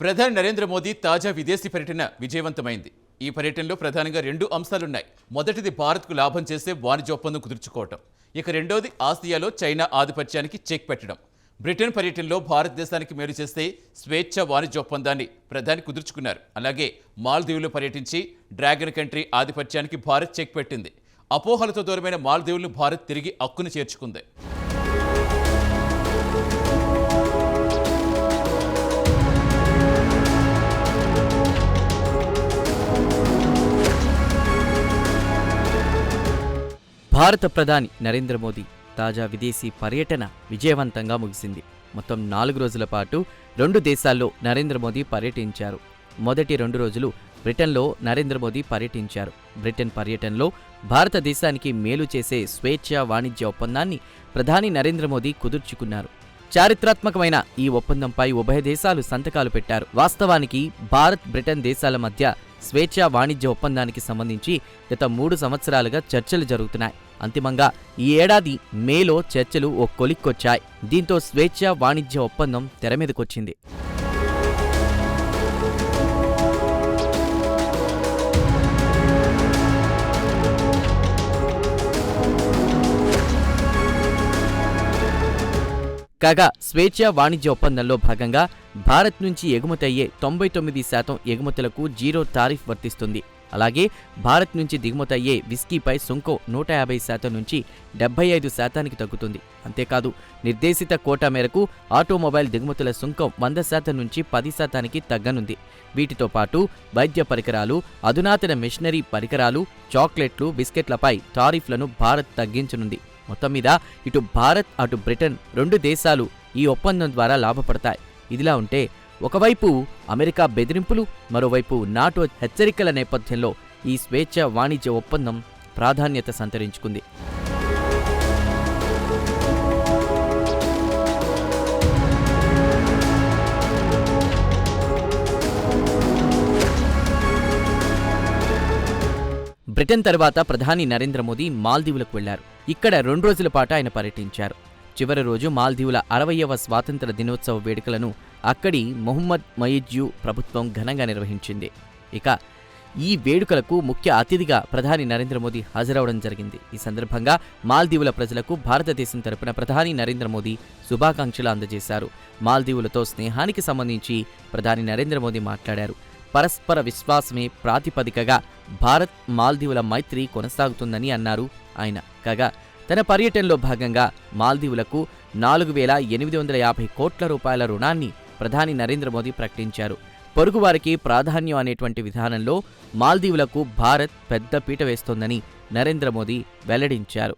ప్రధాని నరేంద్ర మోదీ తాజా విదేశీ పర్యటన విజయవంతమైంది. ఈ పర్యటనలో ప్రధానంగా రెండు అంశాలున్నాయి. మొదటిది భారత్కు లాభం చేసే వాణిజ్య ఒప్పందం కుదుర్చుకోవటం. ఇక రెండోది ఆసియాలో చైనా ఆధిపత్యానికి చెక్ పెట్టడం. బ్రిటన్ పర్యటనలో భారతదేశానికి మేలు చేస్తే స్వేచ్ఛ వాణిజ్య ఒప్పందాన్ని ప్రధాని కుదుర్చుకున్నారు. అలాగే మాల్దీవులు పర్యటించి డ్రాగన్ కంట్రీ ఆధిపత్యానికి భారత్ చెక్ పెట్టింది. అపోహలతో దూరమైన మాల్దీవులను భారత్ తిరిగి అక్కును చేర్చుకుంది. భారత ప్రధాని నరేంద్ర మోదీ తాజా విదేశీ పర్యటన విజయవంతంగా ముగిసింది. మొత్తం నాలుగు రోజుల పాటు రెండు దేశాల్లో నరేంద్ర మోదీ పర్యటించారు. మొదటి రెండు రోజులు బ్రిటన్లో నరేంద్ర మోదీ పర్యటించారు. బ్రిటన్ పర్యటనలో భారతదేశానికి మేలు చేసే స్వేచ్ఛ వాణిజ్య ఒప్పందాన్ని ప్రధాని నరేంద్ర మోదీ కుదుర్చుకున్నారు. చారిత్రాత్మకమైన ఈ ఒప్పందంపై ఉభయ దేశాలు సంతకాలు పెట్టారు. వాస్తవానికి భారత్ బ్రిటన్ దేశాల మధ్య స్వేచ్ఛ వాణిజ్య ఒప్పందానికి సంబంధించి గత మూడు సంవత్సరాలుగా చర్చలు జరుగుతున్నాయి. అంతిమంగా ఈ ఏడాది మేలో చర్చలు ఓ కొలిక్కొచ్చాయి. దీంతో స్వేచ్ఛ వాణిజ్య ఒప్పందం తెరమీదకొచ్చింది కాగా స్వేచ్ఛ వాణిజ్య ఒప్పందంలో భాగంగా భారత్ నుంచి ఎగుమతయ్యే తొంభై తొమ్మిది శాతం ఎగుమతులకు జీరో టారిఫ్ వర్తిస్తుంది. అలాగే భారత్ నుంచి దిగుమతయ్యే విస్కీపై సుంకం నూట యాభై శాతం నుంచి డెబ్బై ఐదు శాతానికి తగ్గుతుంది. అంతేకాదు నిర్దేశిత కోటా మేరకు ఆటోమొబైల్ దిగుమతుల సుంకం వంద శాతం నుంచి పది శాతానికి తగ్గనుంది. వీటితో పాటు వైద్య పరికరాలు అధునాతన మిషనరీ పరికరాలు చాక్లెట్లు బిస్కెట్లపై టారిఫ్లను భారత్ తగ్గించనుంది. మొత్తం మీద ఇటు భారత్ అటు బ్రిటన్ రెండు దేశాలు ఈ ఒప్పందం ద్వారా లాభపడతాయి. ఇదిలా ఉంటే ఒకవైపు అమెరికా బెదిరింపులు మరోవైపు నాటో హెచ్చరికల నేపథ్యంలో ఈ స్వేచ్ఛ వాణిజ్య ఒప్పందం ప్రాధాన్యత సంతరించుకుంది. బ్రిటన్ తర్వాత ప్రధాని నరేంద్ర మోదీ మాల్దీవులకు వెళ్ళారు. ఇక్కడ రెండు రోజుల పాటు ఆయన పర్యటించారు. చివరి రోజు మాల్దీవుల అరవయవ స్వాతంత్ర దినోత్సవ వేడుకలను అక్కడి మొహమ్మద్ మయిజ్యు ప్రభుత్వం ఘనంగా నిర్వహించింది. ఇక ఈ వేడుకలకు ముఖ్య అతిథిగా ప్రధాని నరేంద్ర మోదీ హాజరవడం జరిగింది. ఈ సందర్భంగా మాల్దీవుల ప్రజలకు భారతదేశం తరపున ప్రధాని నరేంద్ర మోదీ శుభాకాంక్షలు అందజేశారు. మాల్దీవులతో స్నేహానికి సంబంధించి ప్రధాని నరేంద్ర మోదీ మాట్లాడారు. పరస్పర విశ్వాసమే ప్రాతిపదికగా భారత్ మాల్దీవుల మైత్రి కొనసాగుతుందని అన్నారు ఆయన. కాగా తన పర్యటనలో భాగంగా మాల్దీవులకు నాలుగు వేల ఎనిమిది వందల యాభై కోట్ల రూపాయల రుణాన్ని ప్రధాని నరేంద్ర మోదీ ప్రకటించారు. పొరుగువారికి ప్రాధాన్యం అనేటువంటి విధానంలో మాల్దీవులకు భారత్ పెద్ద పీట వేస్తోందని నరేంద్ర మోదీ వెల్లడించారు.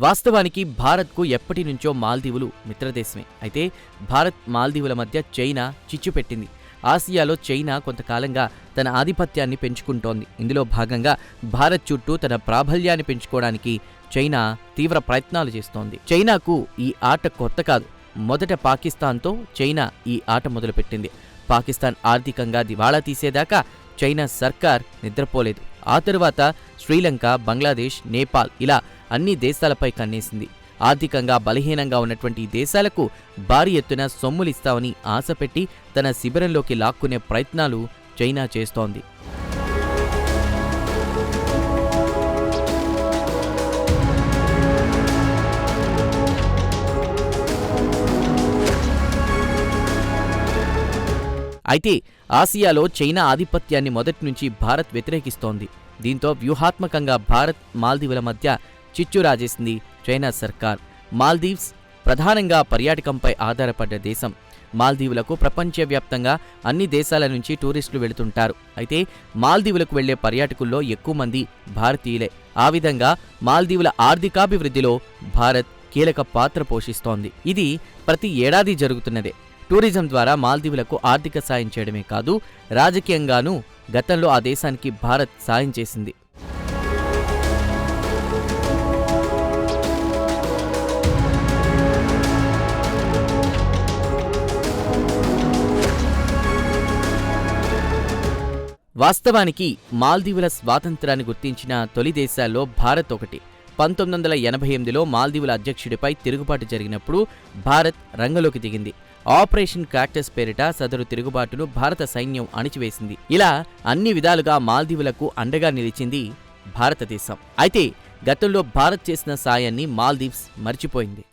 వాస్తవానికి భారత్కు ఎప్పటి నుంచో మాల్దీవులు మిత్రదేశమే. అయితే భారత్ మాల్దీవుల మధ్య చైనా చిచ్చు పెట్టింది. ఆసియాలో చైనా కొంతకాలంగా తన ఆధిపత్యాన్ని పెంచుకుంటోంది. ఇందులో భాగంగా భారత్ చుట్టూ తన ప్రాబల్యాన్ని పెంచుకోవడానికి చైనా తీవ్ర ప్రయత్నాలు చేస్తోంది. చైనాకు ఈ ఆట కొత్త కాదు. మొదట పాకిస్తాన్తో చైనా ఈ ఆట మొదలుపెట్టింది. పాకిస్తాన్ ఆర్థికంగా దివాళా తీసేదాకా చైనా సర్కార్ నిద్రపోలేదు. ఆ తరువాత శ్రీలంక బంగ్లాదేశ్ నేపాల్ ఇలా అన్ని దేశాలపై కన్నేసింది. ఆర్థికంగా బలహీనంగా ఉన్నటువంటి దేశాలకు భారీ ఎత్తున సొమ్ములిస్తామని ఆశపెట్టి తన శిబిరంలోకి లాక్కునే ప్రయత్నాలు చైనా చేస్తోంది. అయితే ఆసియాలో చైనా ఆధిపత్యాన్ని మొదటి నుంచి భారత్ వ్యతిరేకిస్తోంది. దీంతో వ్యూహాత్మకంగా భారత్ మాల్దీవుల మధ్య చిచ్చు రాజేసింది చైనా సర్కార్. మాల్దీవ్స్ ప్రధానంగా పర్యాటకంపై ఆధారపడ్డ దేశం. మాల్దీవులకు ప్రపంచవ్యాప్తంగా అన్ని దేశాల నుంచి టూరిస్టులు వెళుతుంటారు. అయితే మాల్దీవులకు వెళ్ళే పర్యాటకుల్లో ఎక్కువ మంది భారతీయులే. ఆ విధంగా మాల్దీవుల ఆర్థికాభివృద్ధిలో భారత్ కీలక పాత్ర పోషిస్తోంది. ఇది ప్రతి ఏడాది జరుగుతున్నదే. టూరిజం ద్వారా మాల్దీవులకు ఆర్థిక సాయం చేయడమే కాదు రాజకీయంగానూ గతంలో ఆ దేశానికి భారత్ సాయం చేసింది. వాస్తవానికి మాల్దీవుల స్వాతంత్రాన్ని గుర్తించిన తొలి దేశాల్లో భారత్ ఒకటి. పంతొమ్మిది వందల ఎనభై ఎనిమిదిలో మాల్దీవుల అధ్యక్షుడిపై తిరుగుబాటు జరిగినప్పుడు భారత్ రంగంలోకి దిగింది. ఆపరేషన్ క్యాక్టస్ పేరిట సదరు తిరుగుబాటును భారత సైన్యం అణిచివేసింది. ఇలా అన్ని విధాలుగా మాల్దీవులకు అండగా నిలిచింది భారతదేశం. అయితే గతంలో భారత్ చేసిన సాయాన్ని మాల్దీవ్స్ మర్చిపోయింది.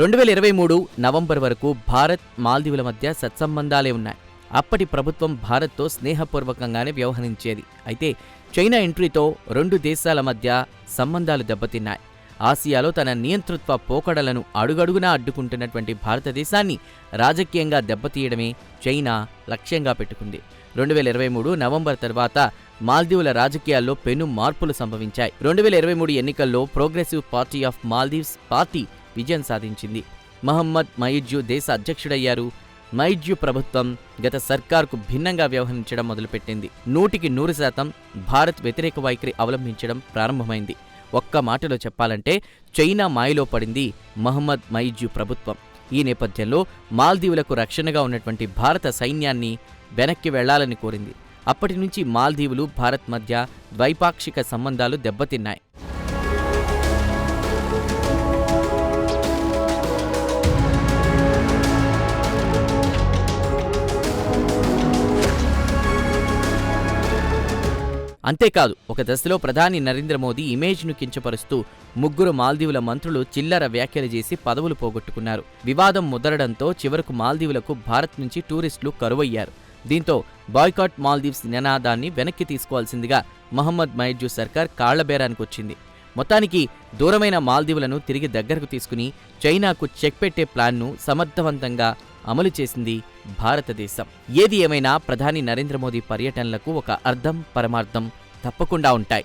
రెండు వేల ఇరవై మూడు నవంబర్ వరకు భారత్ మాల్దీవుల మధ్య సత్సంబంధాలే ఉన్నాయి. అప్పటి ప్రభుత్వం భారత్తో స్నేహపూర్వకంగానే వ్యవహరించేది. అయితే చైనా ఎంట్రీతో రెండు దేశాల మధ్య సంబంధాలు దెబ్బతిన్నాయి. ఆసియాలో తన నియంతృత్వ పోకడలను అడుగడుగునా అడ్డుకుంటున్నటువంటి భారతదేశాన్ని రాజకీయంగా దెబ్బతీయడమే చైనా లక్ష్యంగా పెట్టుకుంది. రెండు వేల ఇరవై మూడు నవంబర్ తర్వాత మాల్దీవుల రాజకీయాల్లో పెను మార్పులు సంభవించాయి. రెండు వేల ఇరవై మూడు ఎన్నికల్లో progressive party of Maldives party విజయం సాధించింది. మహమ్మద్ మయిజ్యు దేశ అధ్యక్షుడయ్యారు. మైజ్యు ప్రభుత్వం గత సర్కార్కు భిన్నంగా వ్యవహరించడం మొదలుపెట్టింది. నూటికి నూరు శాతం భారత్ వ్యతిరేక వైఖరి అవలంబించడం ప్రారంభమైంది. ఒక్క మాటలో చెప్పాలంటే చైనా మాయలో పడింది మహమ్మద్ మైజ్యు ప్రభుత్వం. ఈ నేపథ్యంలో మాల్దీవులకు రక్షణగా ఉన్నటువంటి భారత సైన్యాన్ని వెనక్కి వెళ్ళాలని కోరింది. అప్పటి నుంచి మాల్దీవులు భారత్ మధ్య ద్వైపాక్షిక సంబంధాలు దెబ్బతిన్నాయి. అంతేకాదు ఒక దశలో ప్రధాని నరేంద్ర మోదీ ఇమేజ్ను కించపరుస్తూ ముగ్గురు మాల్దీవుల మంత్రులు చిల్లర వ్యాఖ్యలు చేసి పదవులు పోగొట్టుకున్నారు. వివాదం ముదరడంతో చివరకు మాల్దీవులకు భారత్ నుంచి టూరిస్టులు కరువయ్యారు. దీంతో బాయ్కాట్ మాల్దీవ్స్ నినాదాన్ని వెనక్కి తీసుకోవాల్సిందిగా మహమ్మద్ మైజు సర్కార్ కాళ్ళబేరానికి వచ్చింది. మొత్తానికి దూరమైన మాల్దీవులను తిరిగి దగ్గరకు తీసుకుని చైనాకు చెక్ పెట్టే ప్లాన్ను సమర్థవంతంగా అమలు చేసింది భారతదేశం. ఏది ఏమైనా ప్రధాని నరేంద్ర మోదీ పర్యటనలకు ఒక అర్థం పరమార్థం తప్పకుండా ఉంటాయి.